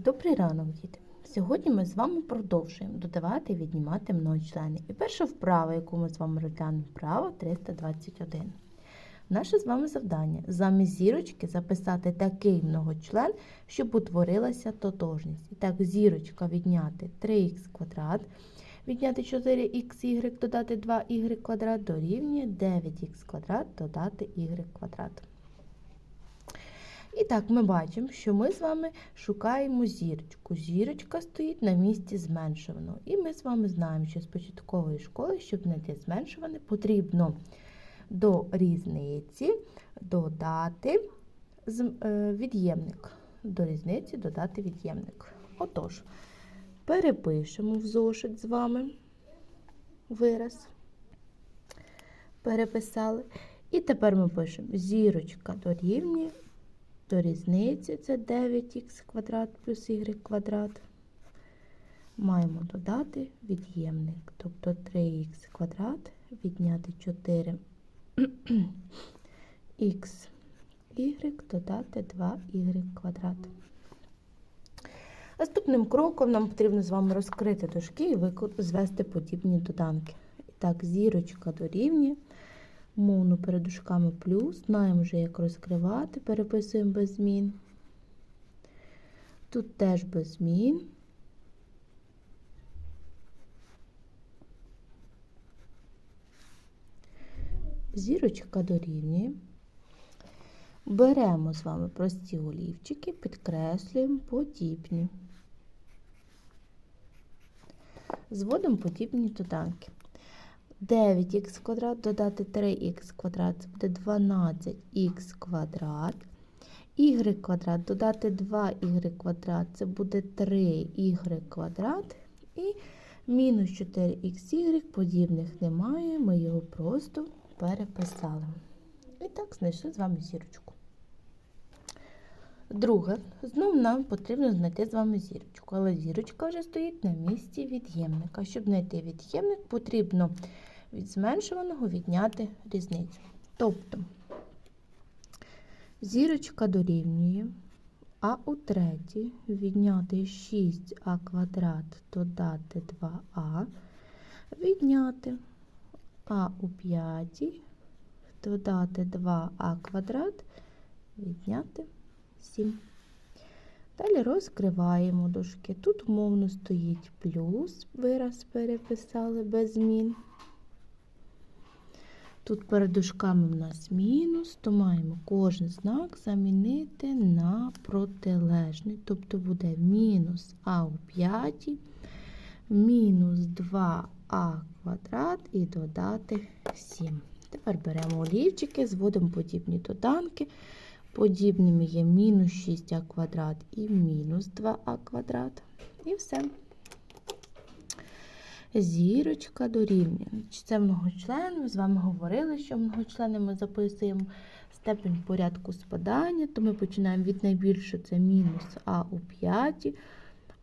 Добрий ранок, діти! Сьогодні ми з вами продовжуємо додавати і віднімати многочлени. І перша вправа, яку ми з вами розглянемо, вправа 321. Наше з вами завдання замість зірочки записати такий многочлен, щоб утворилася тотожність. І так, зірочка відняти 3х квадрат, відняти 4х додати 2y квадрат дорівнює 9х квадрат додати y квадрат. І так, ми бачимо, що ми з вами шукаємо зірочку. Зірочка стоїть на місці зменшуваного. І ми з вами знаємо, що з початкової школи, щоб знайти зменшуване, потрібно до різниці додати е, від'ємник. До різниці додати від'ємник. Отож, перепишемо в зошит з вами вираз. Переписали. І тепер ми пишемо зірочка дорівнює до різниці це 9х квадрат плюс y квадрат. Маємо додати від'ємник, тобто 3х квадрат відняти 4х y додати 2y квадрат. Наступним кроком нам потрібно з вами розкрити дужки і звести подібні доданки. І так, зірочка дорівнює. Мовно перед дужками плюс. Знаємо вже, як розкривати, переписуємо без змін. Тут теж без змін. Зірочка дорівнює. Беремо з вами прості олівчики, підкреслюємо подібні. Зводимо подібні доданки. 9х квадрат додати 3х квадрат, це буде 12х квадрат. y квадрат додати 2y квадрат, це буде 3y квадрат. І мінус 4xy подібних немає, ми його просто переписали. І так знайшли з вами зірочку. Друге, знов нам потрібно знайти з вами зірочку, але зірочка вже стоїть на місці від'ємника. Щоб знайти від'ємник, потрібно від зменшуваного відняти різницю. Тобто зірочка дорівнює а у третій відняти 6а квадрат додати 2а, відняти а у п'ятій додати 2а квадрат, відняти 7. Далі розкриваємо дужки. Тут умовно стоїть плюс, вираз переписали без змін. Тут перед дужками в нас мінус, то маємо кожен знак замінити на протилежний. Тобто буде мінус а у п'ятій, мінус 2а квадрат і додати 7. Тепер беремо олівчики, зводимо подібні доданки. Подібними є мінус 6а квадрат і мінус 2а квадрат. І все. Зірочка дорівнює. Це многочлен. З вами говорили, що многочлени ми записуємо степень порядку спадання, то ми починаємо від найбільшого, це мінус а у п'ятій.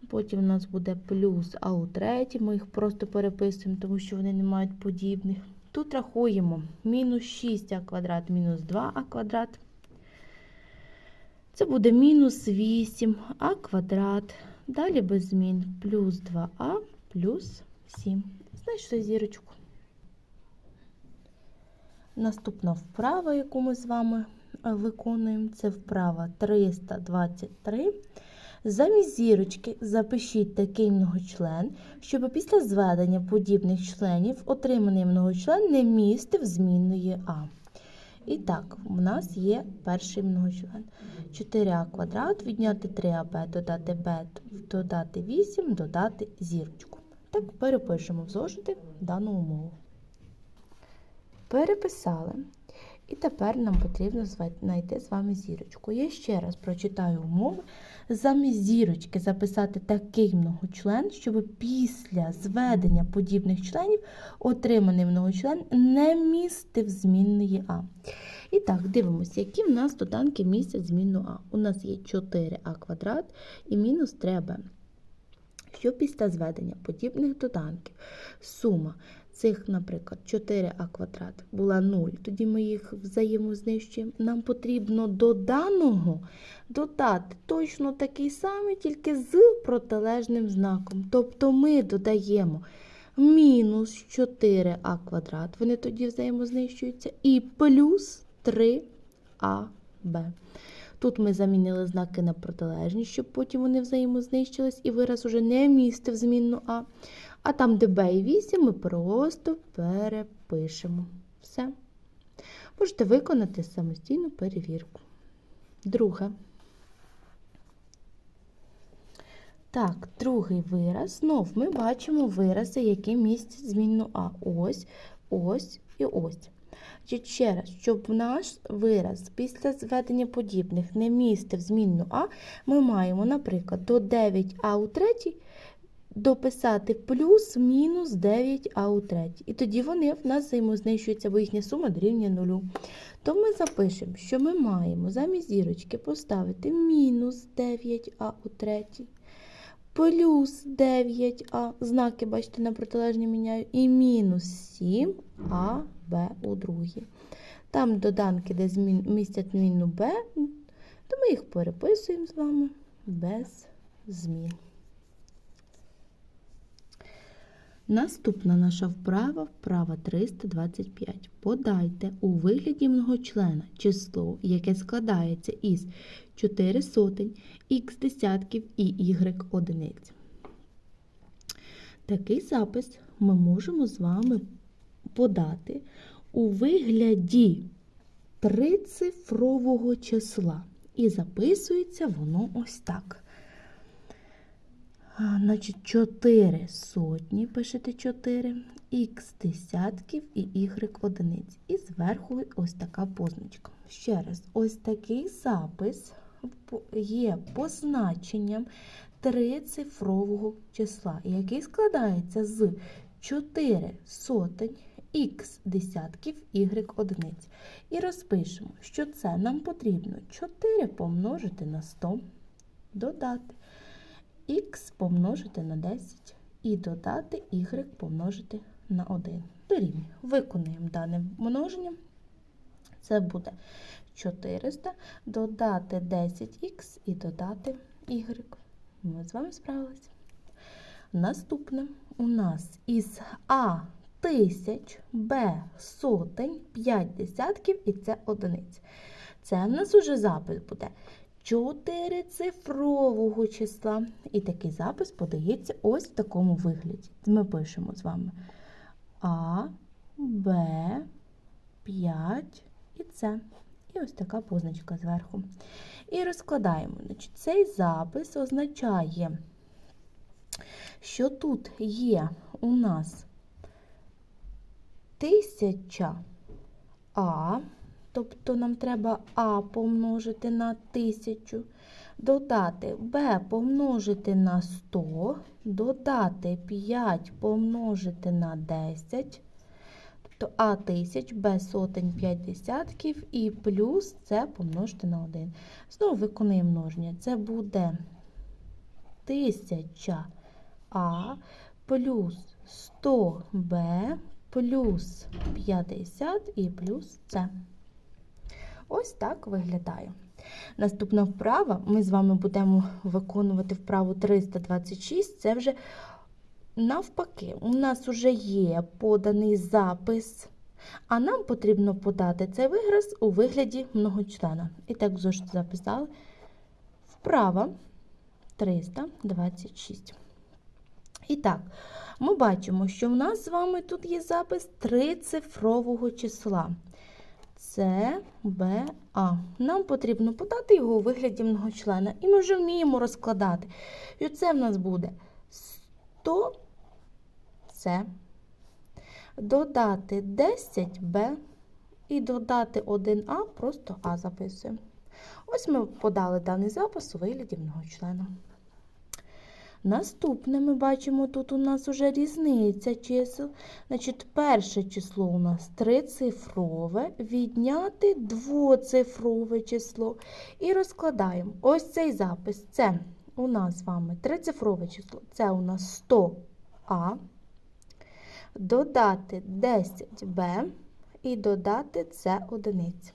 Потім у нас буде плюс а у третій. Ми їх просто переписуємо, тому що вони не мають подібних. Тут рахуємо мінус 6а квадрат, мінус 2а квадрат. Це буде мінус 8а квадрат. Далі без змін плюс 2а плюс 7. Знайшли зірочку. Наступна вправа, яку ми з вами е, виконуємо, це вправа 323. Замість зірочки запишіть такий многочлен, щоб після зведення подібних членів отриманий многочлен не містив змінної а. І так, у нас є перший многочлен. 4а квадрат, відняти 3аб, додати b, додати 8, додати зірочку. Так, перепишемо в зошити дану умову. Переписали. І тепер нам потрібно знайти з вами зірочку. Я ще раз прочитаю умови. Замість зірочки записати такий многочлен, щоб після зведення подібних членів отриманий многочлен не містив змінної А. І так, дивимося, які в нас доданки містять змінну А. У нас є 4а квадрат і мінус 3b. Що після зведення подібних доданків сума цих, наприклад, 4а квадрат була 0, тоді ми їх взаємознищуємо. Нам потрібно до даного додати точно такий самий, тільки з протилежним знаком. Тобто ми додаємо мінус 4а квадрат, вони тоді взаємознищуються, і плюс 3аб. Тут ми замінили знаки на протилежні, щоб потім вони взаємознищились, і вираз уже не містив змінну А. А там, де Б і 8, ми просто перепишемо. Все. Можете виконати самостійну перевірку. Друге. Так, другий вираз. Знов ми бачимо вирази, які містять змінну А. Ось, ось і ось. Значить, ще раз, щоб наш вираз після зведення подібних не містив змінну А, ми маємо, наприклад, до 9а у третій дописати плюс-мінус 9а у третій. І тоді вони в нас взаємознищуються, бо їхня сума дорівнює нулю. То ми запишемо, що ми маємо замість зірочки поставити мінус 9а у третій, плюс 9а, знаки, бачите, на протилежні міняю, і мінус 7а Б у другій. Там доданки, де змін, містять змінну Б, то ми їх переписуємо з вами без змін. Наступна наша вправа, вправа 325. Подайте у вигляді многочлена число, яке складається із 4 сотень, х десятків і y одиниць. Такий запис ми можемо з вами подати у вигляді трицифрового числа. І записується воно ось так. А, Значить, 4 сотні, пишете 4, х десятків і y одиниць. І зверху ось така позначка. Ще раз, ось такий запис є позначенням трицифрового числа, який складається з 4 сотень, х десятків y одиниць. І розпишемо, що це нам потрібно 4 помножити на 100, додати х помножити на 10 і додати y помножити на 1. Дорівнює. Виконуємо дане множення. Це буде 400 додати 10х і додати y. Ми з вами справилися. Наступне у нас із А тисяч, Б сотень, 5 десятків і це одиниць. Це в нас уже запис буде чотирицифрового числа. І такий запис подається ось в такому вигляді. Ми пишемо з вами А, Б, 5 і С. І ось така позначка зверху. І розкладаємо. Значить, Цей запис означає, що тут є у нас тисяча А. Тобто нам треба А помножити на 1000, додати Б помножити на 100, додати 5 помножити на 10, тобто А 1000, Б сотень 5 десятків і плюс С помножити на 1. Знову виконуємо множення. Це буде 1000 А плюс 100Б плюс 50 і плюс С. Ось так виглядає. Наступна вправа, ми з вами будемо виконувати вправу 326, це вже навпаки, у нас вже є поданий запис, а нам потрібно подати цей вираз у вигляді многочлена. І так зошит записали. Вправа 326. І так, ми бачимо, що в нас з вами тут є запис трицифрового числа. Це Б, А. Нам потрібно подати його у вигляді многочлена. І ми вже вміємо розкладати. І це в нас буде 100 С. Додати 10Б і додати 1А, просто А записуємо. Ось ми подали даний запис у вигляді многочлена. Наступне ми бачимо, тут у нас вже різниця чисел. Значить, перше число у нас трицифрове, відняти двоцифрове число. І розкладаємо. Ось цей запис. Це у нас з вами трицифрове число. Це у нас 100А. додати 10b і додати це одиниць.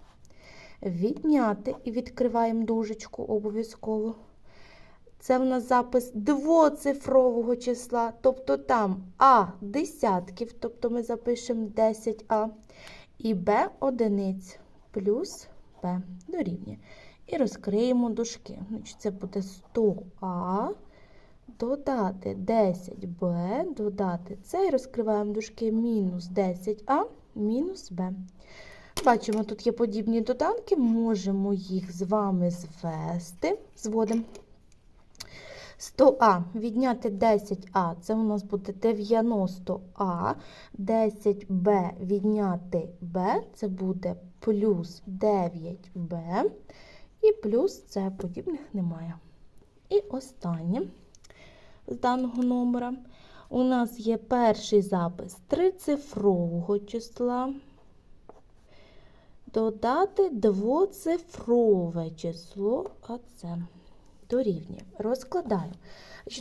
Відняти і відкриваємо дужечку обов'язково. Це в нас запис двоцифрового числа, тобто там А десятків, тобто ми запишемо 10А, і Б одиниць плюс Б дорівнює. І розкриємо дужки. Це буде 100А, додати 10Б, додати це, і розкриваємо дужки мінус 10А, мінус Б. Бачимо, тут є подібні доданки, можемо їх з вами звести. Зводимо. 100А відняти 10А, це у нас буде 90А, 10Б відняти Б, це буде плюс 9Б, і плюс це подібних немає. І останнє з даного номера у нас є перший запис трицифрового числа. Додати двоцифрове число, а це дорівнює. Розкладаю.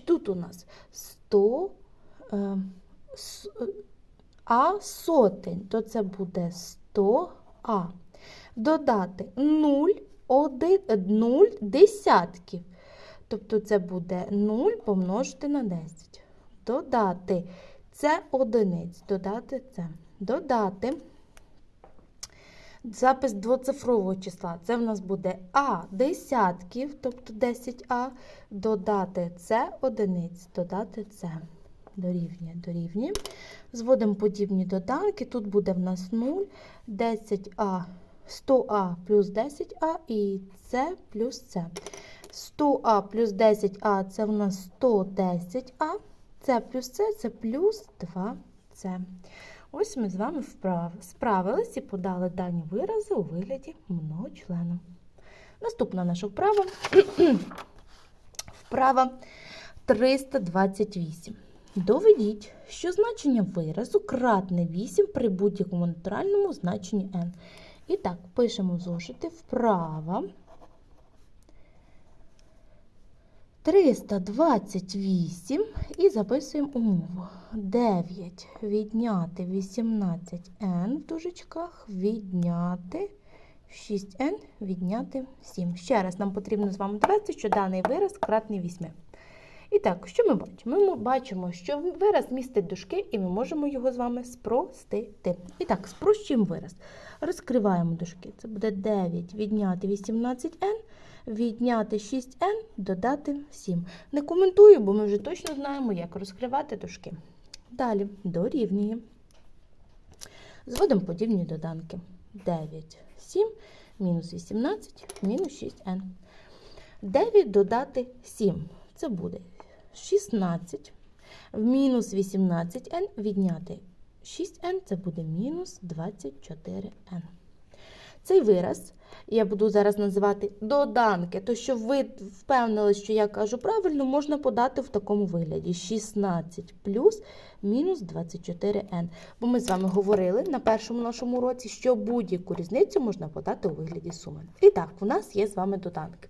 Тут у нас 100 е, а сотень, то це буде 100а. Додати 0, 1, 0 десятків. Тобто це буде 0 помножити на 10. Додати це одиниць, додати це. Додати запис двоцифрового числа. Це в нас буде А десятків, тобто 10А, додати С одиниць, додати С. Дорівнює, дорівнює. Зводимо подібні доданки. Тут буде в нас 0, 10А, 100А плюс 10А і С плюс С. 100А плюс 10А це в нас 110А, С плюс С це плюс 2С. Ось ми з вами вправ... справились і подали дані вирази у вигляді многочлена. Наступна наша вправа. вправа 328. Доведіть, що значення виразу кратне 8 при будь-якому натуральному значенні n. І так, пишемо зошити вправа 328 і записуємо умову. 9 відняти 18n в дужечках, відняти 6n, відняти 7. Ще раз нам потрібно з вами довести, що даний вираз кратний 8. І так, що ми бачимо? Ми бачимо, що вираз містить дужки, і ми можемо його з вами спростити. І так, спрощуємо вираз. Розкриваємо дужки. Це буде 9 відняти 18n, відняти 6n, додати 7. Не коментую, бо ми вже точно знаємо, як розкривати дужки. Далі дорівнює. Зводимо подібні доданки. 9, 7, мінус 18, мінус 6n. 9 додати 7. Це буде 16. В мінус 18n відняти 6n, це буде мінус 24n. Цей вираз. Я буду зараз називати доданки, то щоб ви впевнили, що я кажу правильно, можна подати в такому вигляді: 16 плюс мінус 24n. Бо ми з вами говорили на першому нашому уроці, що будь-яку різницю можна подати у вигляді суми. І так, у нас є з вами доданки.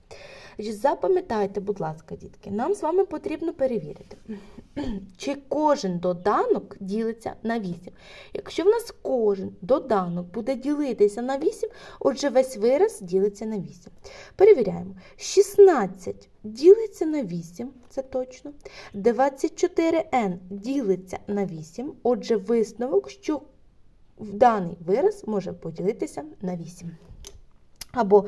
Запам'ятайте, будь ласка, дітки, нам з вами потрібно перевірити, чи кожен доданок ділиться на 8. Якщо в нас кожен доданок буде ділитися на 8, отже, весь вираз ділиться на 8. Перевіряємо. 16 ділиться на 8, це точно. 24n ділиться на 8, отже, висновок, що в даний вираз може поділитися на 8. Або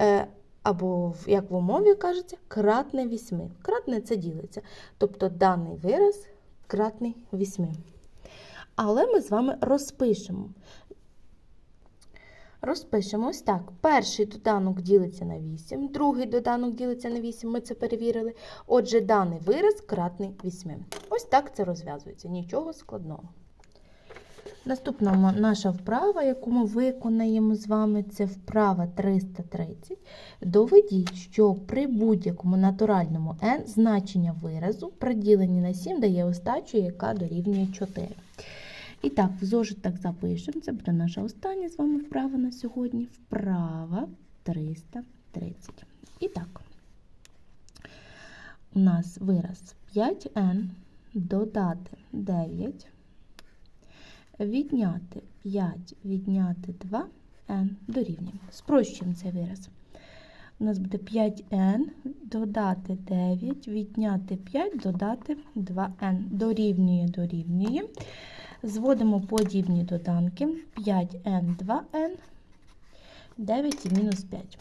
е, або, як в умові кажеться, кратне 8. Кратне це ділиться. Тобто даний вираз кратний 8. Але ми з вами розпишемо. Розпишемо ось так. Перший доданок ділиться на 8, другий доданок ділиться на 8, ми це перевірили. Отже, даний вираз кратний 8. Ось так це розв'язується, нічого складного. Наступна наша вправа, яку ми виконаємо з вами, це вправа 330. Доведіть, що при будь-якому натуральному n значення виразу при діленні на 7 дає остачу, яка дорівнює 4. І так, в зошитах запишемо. Це буде наша остання з вами вправа на сьогодні. Вправа 330. І так, у нас вираз 5n додати 9 Відняти 5, відняти 2n дорівнює. Спрощуємо цей вираз. У нас буде 5n, додати 9, відняти 5, додати 2n. Дорівнює, дорівнює. Зводимо подібні доданки. 5n, 2n, 9 і мінус 5.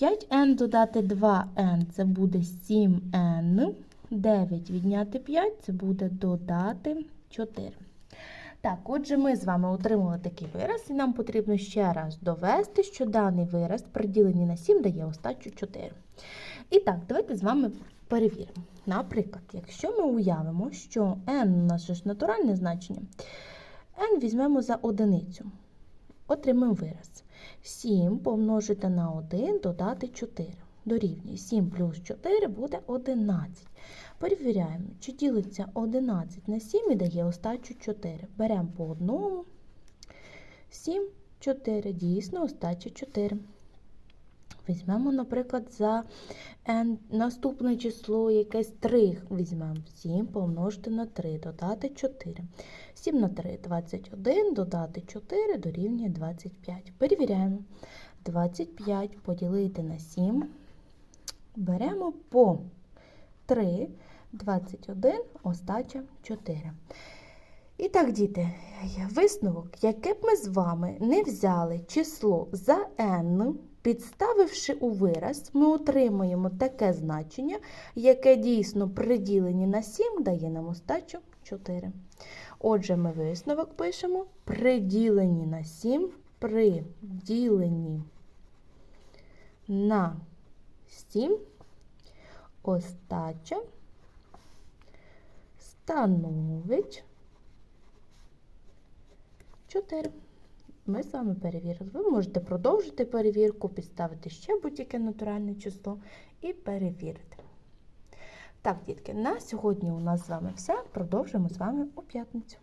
5n додати 2n це буде 7n. 9 відняти 5 це буде додати 4. Так, отже, ми з вами отримали такий вираз, і нам потрібно ще раз довести, що даний вираз при діленні на 7 дає остачу 4. І так, давайте з вами перевіримо. Наприклад, якщо ми уявимо, що n у нас ж натуральне значення, n візьмемо за одиницю, отримаємо вираз. 7 помножити на 1 додати 4. Дорівнює 7 плюс 4 буде 11. Перевіряємо, чи ділиться 11 на 7 і дає остачу 4. Беремо по одному. 7, 4. Дійсно, остача 4. Візьмемо, наприклад, за n наступне число, якесь 3. Візьмемо 7 помножити на 3, додати 4. 7 на 3 21, додати 4 дорівнює 25. Перевіряємо. 25 поділити на 7. Беремо по 3, 21, остача 4. І так, діти, висновок, яке б ми з вами не взяли число за n, підставивши у вираз, ми отримаємо таке значення, яке дійсно при діленні на 7 дає нам остачу 4. Отже, ми висновок пишемо при діленні на 7, при діленні на 7 остача становить 4. Ми з вами перевірили. Ви можете продовжити перевірку, підставити ще будь-яке натуральне число і перевірити. Так, дітки, на сьогодні у нас з вами все. Продовжимо з вами у п'ятницю.